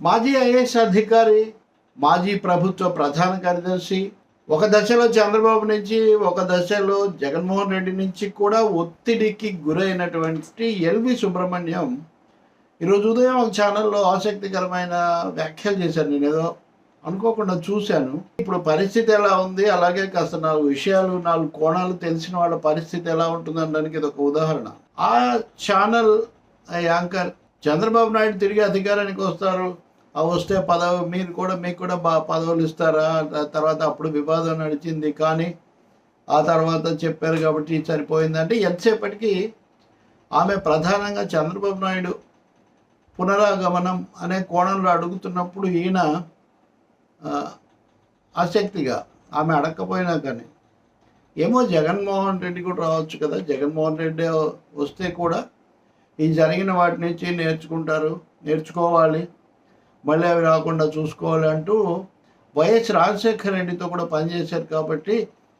మాజీ ఐఏఎస్ అధికారి మాజీ ప్రభుత్వ ప్రధాన కార్యదర్శి ఒక దశలో చంద్రబాబు నుంచి ఒక దశలో జగన్మోహన్ రెడ్డి నుంచి కూడా ఒత్తిడికి గురైనటువంటి ఎల్వి సుబ్రహ్మణ్యం ఈరోజు ఉదయం ఒక ఛానల్లో ఆసక్తికరమైన వ్యాఖ్యలు చేశాను నేను ఏదో అనుకోకుండా చూశాను. ఇప్పుడు పరిస్థితి ఎలా ఉంది? అలాగే కాస్త నాలుగు విషయాలు నాలుగు కోణాలు తెలిసిన వాళ్ళ పరిస్థితి ఎలా ఉంటుంది అనడానికి ఇది ఒక ఉదాహరణ. ఆ ఛానల్ యాంకర్ చంద్రబాబు నాయుడు తిరిగి అధికారానికి వస్తారు. వస్తే పదవి మీరు కూడా మీకు కూడా బా పదవులు ఇస్తారా? తర్వాత అప్పుడు వివాదం నడిచింది. కానీ ఆ తర్వాత చెప్పారు కాబట్టి సరిపోయిందంటే ఎంతసేపటికి ఆమె ప్రధానంగా చంద్రబాబు నాయుడు పునరాగమనం అనే కోణంలో అడుగుతున్నప్పుడు ఈయన ఆసక్తిగా ఆమె అడగకపోయినా కానీ ఏమో జగన్మోహన్ రెడ్డి కూడా రావచ్చు కదా. జగన్మోహన్ రెడ్డి వస్తే కూడా ఈ జరిగిన వాటి నుంచి నేర్చుకుంటారు నేర్చుకోవాలి. మళ్ళీ అవి రాకుండా చూసుకోవాలంటూ వైఎస్ రాజశేఖర్ రెడ్డితో కూడా పనిచేశారు కాబట్టి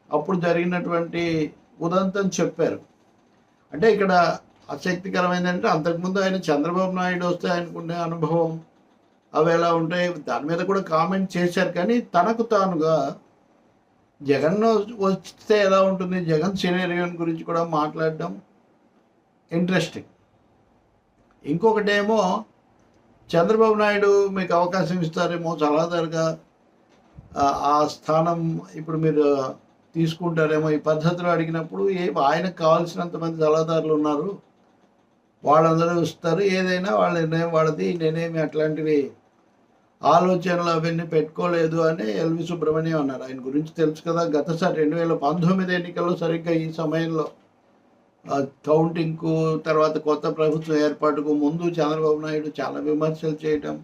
అప్పుడు జరిగినటువంటి ఉదంతం చెప్పారు. అంటే ఇక్కడ ఆసక్తికరమైందంటే అంతకుముందు ఆయన చంద్రబాబు నాయుడు వస్తే ఆయనకుండే అనుభవం అవి ఎలా ఉంటాయి దాని మీద కూడా కామెంట్ చేశారు కానీ తనకు తానుగా జగన్ వస్తే ఎలా ఉంటుంది? జగన్ సినేరియోన్ గురించి కూడా మాట్లాడడం ఇంట్రెస్టింగ్. ఇంకొకటేమో చంద్రబాబు నాయుడు మీకు అవకాశం ఇస్తారేమో సలహాదారుగా ఆ- ఆ స్థానం ఇప్పుడు మీరు తీసుకుంటారేమో ఈ పద్ధతిలో అడిగినప్పుడు ఏ ఆయనకు కావాల్సినంత మంది సలహాదారులు ఉన్నారు. వాళ్ళందరూ ఇస్తారు ఏదైనా వాళ్ళ నిర్ణయం వాళ్ళది. నేనేమి అట్లాంటివి ఆలోచనలు అవన్నీ పెట్టుకోలేదు అని ఎల్వి సుబ్రహ్మణ్యం అన్నారు. ఆయన గురించి తెలుసు కదా. గతసారి రెండు వేల పంతొమ్మిది ఎన్నికల్లో సరిగ్గా ఈ సమయంలో కౌంటింగ్కు తర్వాత కొత్త ప్రభుత్వం ఏర్పాటుకు ముందు చంద్రబాబు నాయుడు చాలా విమర్శలు చేయటం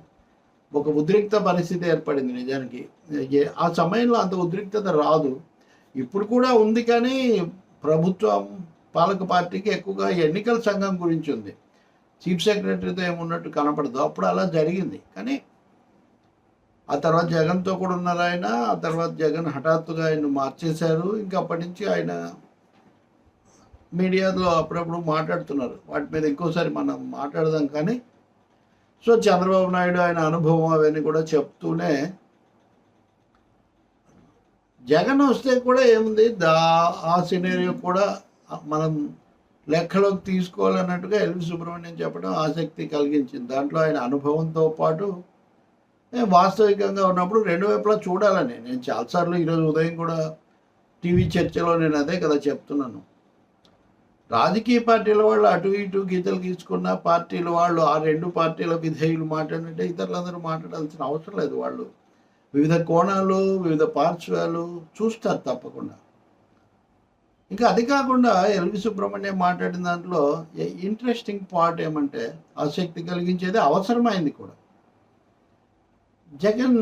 ఒక ఉద్రిక్త పరిస్థితి ఏర్పడింది నిజానికి. ఏ- ఆ సమయంలో అంత ఉద్రిక్తత రాదు. ఇప్పుడు కూడా ఉంది కానీ ప్రభుత్వం పాలక పార్టీకి ఎక్కువగా ఎన్నికల సంఘం గురించి ఉంది. చీఫ్ సెక్రటరీతో ఏమున్నట్టు కనపడదు. అప్పుడు అలా జరిగింది. కానీ ఆ తర్వాత జగన్తో కూడా ఉన్నారు ఆయన ఆ తర్వాత జగన్ హఠాత్తుగా ఆయన మార్చేశారు. ఇంకా అప్పటి నుంచి ఆయన మీడియాలో అప్పుడప్పుడు మాట్లాడుతున్నారు. వాటి మీద ఇంకోసారి మనం మాట్లాడదాం కానీ సో చంద్రబాబు నాయుడు ఆయన అనుభవం అవన్నీ కూడా చెప్తూనే జగన్ వస్తే కూడా ఏముంది? దా ఆ సినేరియో కూడా మనం లెక్కలోకి తీసుకోవాలన్నట్టుగా ఎల్వి సుబ్రహ్మణ్యం చెప్పడం ఆసక్తి కలిగించింది. దాంట్లో ఆయన అనుభవంతో పాటు నేను వాస్తవికంగా ఉన్నప్పుడు రెండు వైపులా చూడాలని. నేను చాలాసార్లు ఈరోజు ఉదయం కూడా టీవీ చర్చలో నేను అదే కదా చెప్తున్నాను. రాజకీయ పార్టీల వాళ్ళు అటు ఇటు గీతలు గీసుకున్న పార్టీల వాళ్ళు ఆ రెండు పార్టీల విధేయులు మాట్లాడినట్టే ఇతరులందరూ మాట్లాడాల్సిన అవసరం లేదు వాళ్ళు. వివిధ కోణాలు వివిధ పార్శ్వాలు చూస్తారు తప్పకుండా. ఇంకా అది కాకుండా ఎల్వి సుబ్రహ్మణ్యం మాట్లాడిన దాంట్లో ఇంట్రెస్టింగ్ పార్ట్ ఏమంటే ఆసక్తి కలిగించేది అవసరమైంది కూడా. జగన్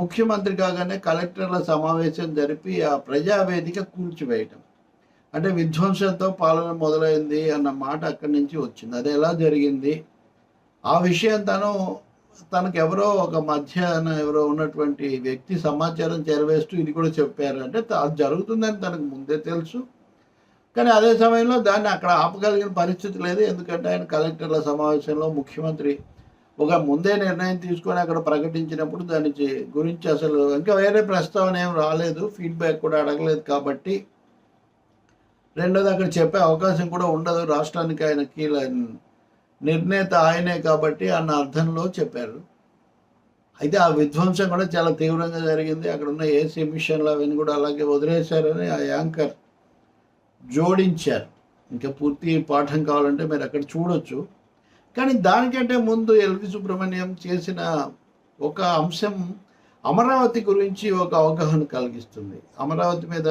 ముఖ్యమంత్రి కాగానే కలెక్టర్ల సమావేశం జరిపి ఆ ప్రజావేదిక కూల్చివేయటం. అంటే విధ్వంసంతో పాలన మొదలైంది అన్న మాట అక్కడి నుంచి వచ్చింది. అది ఎలా జరిగింది? ఆ విషయం తను తనకు ఎవరో ఒక మధ్యాహ్న ఎవరో ఉన్నటువంటి వ్యక్తి సమాచారం చేరవేస్తూ ఇది కూడా చెప్పారు. అంటే అది జరుగుతుందని తనకు ముందే తెలుసు. కానీ అదే సమయంలో దాన్ని అక్కడ ఆపగలిగిన పరిస్థితి లేదు. ఎందుకంటే ఆయన కలెక్టర్ల సమావేశంలో ముఖ్యమంత్రి ఒక ముందే నిర్ణయం తీసుకొని అక్కడ ప్రకటించినప్పుడు దాని గురించి అసలు ఇంకా వేరే ప్రస్తావన ఏం రాలేదు. ఫీడ్బ్యాక్ కూడా అడగలేదు కాబట్టి రెండోది అక్కడ చెప్పే అవకాశం కూడా ఉండదు. రాష్ట్రానికి ఆయన కీల నిర్ణేత ఆయనే కాబట్టి అన్న అర్థంలో చెప్పారు. అయితే ఆ విధ్వంసం కూడా చాలా తీవ్రంగా జరిగింది. అక్కడ ఉన్న ఏసీ మిషన్లు అవన్నీ కూడా అలాగే వదిలేశారని ఆ యాంకర్ జోడించారు. ఇంకా పూర్తి పాఠం కావాలంటే మీరు అక్కడ చూడొచ్చు. కానీ దానికంటే ముందు ఎల్వి సుబ్రహ్మణ్యం చేసిన ఒక అంశం అమరావతి గురించి ఒక అవగాహన కలిగిస్తుంది. అమరావతి మీద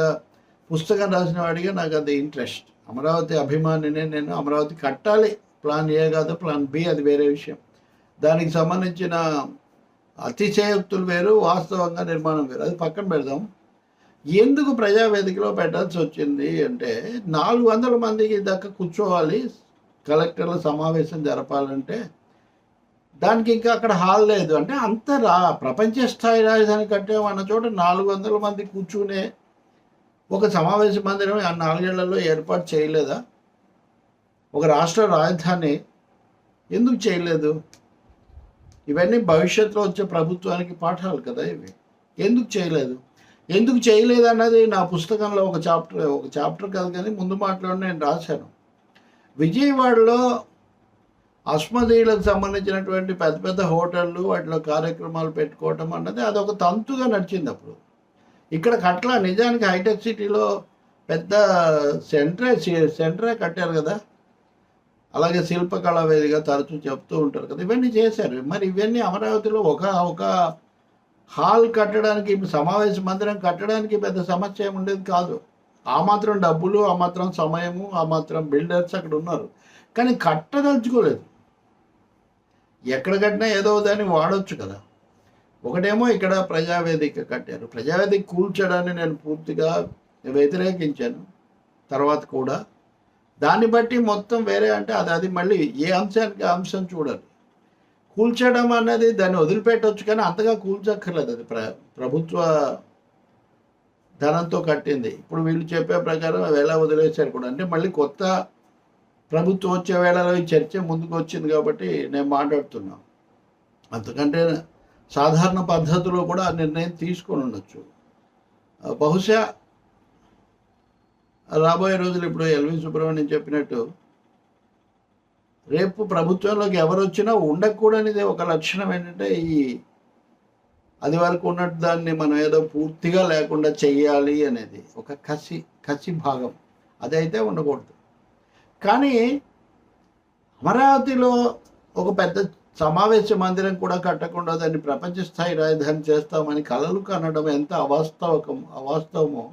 పుస్తకం రాసిన వాడిగా నాకు అది ఇంట్రెస్ట్. అమరావతి అభిమానినే నేను అమరావతి కట్టాలి. ప్లాన్ ఏ కాదు ప్లాన్ బి అది వేరే విషయం. దానికి సంబంధించిన అతిశయోక్తులు వేరు వాస్తవంగా నిర్మాణం వేరు. అది పక్కన పెడదాం. ఎందుకు ప్రజావేదికలో పెట్టాల్సి వచ్చింది అంటే నాలుగు వందల మందికి దాకా కూర్చోవాలి కలెక్టర్ల సమావేశం జరపాలంటే. దానికి ఇంకా అక్కడ హాల్ లేదు. అంటే అంత రా ప్రపంచ స్థాయి రాజధాని కట్టామన్న చోట నాలుగు వందల మంది కూర్చునే ఒక సమావేశ మందిరం ఆ నాలుగేళ్ళలో ఏర్పాటు చేయలేదా? ఒక రాష్ట్ర రాజధాని ఎందుకు చేయలేదు? ఇవన్నీ భవిష్యత్తులో వచ్చే ప్రభుత్వానికి పాఠాలు కదా ఇవి. ఎందుకు చేయలేదు? ఎందుకు చేయలేదు అన్నది నా పుస్తకంలో ఒక చాప్టర్ ఒక చాప్టర్ కాదు కానీ ముందు మాటలో నేను రాశాను. విజయవాడలో అస్మదీయులకు సంబంధించినటువంటి పెద్ద పెద్ద హోటళ్ళు వాటిలో కార్యక్రమాలు పెట్టుకోవటం అన్నది అదొక తంతుగా నడిచింది అప్పుడు. ఇక్కడ కట్ల నిజానికి హైటెక్ సిటీలో పెద్ద సెంటరే సెంటరే కట్టారు కదా. అలాగే శిల్పకళా వేదిక తరచూ చెప్తూ ఉంటారు కదా. ఇవన్నీ చేశారు. మరి ఇవన్నీ అమరావతిలో ఒక ఒక హాల్ కట్టడానికి సమావేశ మందిరం కట్టడానికి పెద్ద సమస్య ఏమి ఉండేది కాదు. ఆ మాత్రం డబ్బులు ఆ మాత్రం సమయము ఆ మాత్రం బిల్డర్స్ అక్కడ ఉన్నారు. కానీ కట్టదలుచుకోలేదు. ఎక్కడ కట్టినా ఏదో దాన్ని వాడొచ్చు కదా. ఒకటేమో ఇక్కడ ప్రజావేదిక కట్టారు. ప్రజావేదిక కూల్చడాన్ని నేను పూర్తిగా వ్యతిరేకించాను. తర్వాత కూడా దాన్ని బట్టి మొత్తం వేరే అంటే అది అది మళ్ళీ ఏ అంశానికి అంశం చూడాలి కూల్చడం అనేది దాన్ని వదిలిపెట్టవచ్చు కానీ అంతగా కూల్చక్కర్లేదు. అది ప్ర ప్రభుత్వ ధనంతో కట్టింది. ఇప్పుడు వీళ్ళు చెప్పే ప్రకారం వేళ ఎలా వదిలేశారు కూడా. అంటే మళ్ళీ కొత్త ప్రభుత్వం వచ్చే వేళలో ఈ చర్చ ముందుకు వచ్చింది కాబట్టి నేను మాట్లాడుతున్నాను అంతకంటే సాధారణ పద్ధతిలో కూడా ఆ నిర్ణయం తీసుకొని ఉండొచ్చు. బహుశా రాబోయే రోజులు ఇప్పుడు ఎల్వి సుబ్రహ్మణ్యం చెప్పినట్టు రేపు ప్రభుత్వంలోకి ఎవరు వచ్చినా ఉండకూడనిది ఒక లక్షణం ఏంటంటే ఈ అది వరకు ఉన్నట్టు దాన్ని మనం ఏదో పూర్తిగా లేకుండా చెయ్యాలి అనేది. ఒక కసి కసి భాగం. అదైతే ఉండకూడదు. కానీ అమరావతిలో ఒక పెద్ద సమావేశ మందిరం కూడా కట్టకుండా దాన్ని ప్రపంచ స్థాయి రాజధాని చేస్తామని కలలు కనడం ఎంత అవాస్తవకం అవాస్తవమో.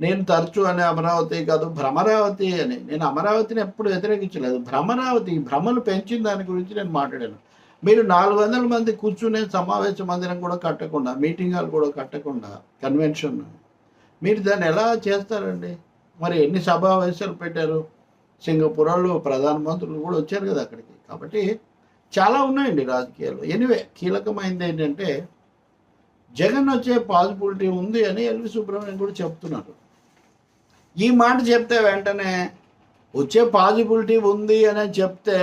నేను తరచు అనే అమరావతి కాదు భ్రమరావతి అని. నేను అమరావతిని ఎప్పుడు వ్యతిరేకించలేదు. భ్రమరావతి భ్రమలు పెంచిన దాని గురించి నేను మాట్లాడాను. మీరు నాలుగు వందల మంది కూర్చునే సమావేశ మందిరం కూడా కట్టకుండా మీటింగ్ హాల్ కూడా కట్టకుండా కన్వెన్షన్. మీరు దాన్ని ఎలా చేస్తారండి? మరి ఎన్ని సమావేశాలు పెట్టారు? సింగపూర్లో ప్రధానమంత్రులు కూడా వచ్చారు కదా అక్కడికి. కాబట్టి చాలా ఉన్నాయండి రాజకీయాలు ఎనివే కీలకమైనది ఏంటంటే జగన్ వచ్చే పాసిబిలిటీ ఉంది అని ఎల్వి సుబ్రహ్మణ్యం కూడా చెప్తున్నారు ఈ మాట చెప్తే వెంటనే వచ్చే పాసిబిలిటీ ఉంది అని చెప్తే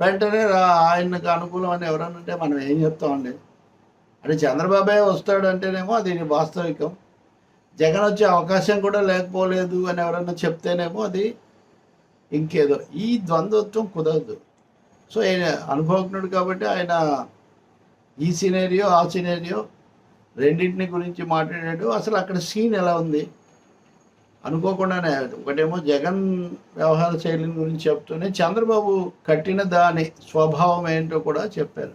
వెంటనే ఆయనకు అనుకూలం అని ఎవరన్నా అంటే మనం ఏం చెప్తామండి? అంటే చంద్రబాబే వస్తాడంటేనేమో అది వాస్తవికం. జగన్ వచ్చే అవకాశం కూడా లేకపోలేదు అని ఎవరన్నా చెప్తేనేమో అది ఇంకేదో. ఈ ద్వంద్వత్వం కుదరదు. సో ఆయన అనుభవజ్ఞుడు కాబట్టి ఆయన ఈ సినేరియో ఆ సినేరియో రెండింటిని గురించి మాట్లాడాడు. అసలు అక్కడ సీన్ ఎలా ఉంది? అనుకోకుండానే ఒకటేమో జగన్ వ్యవహార శైలిని గురించి చెప్తూనే చంద్రబాబు కట్టిన దాని స్వభావం ఏంటో కూడా చెప్పారు.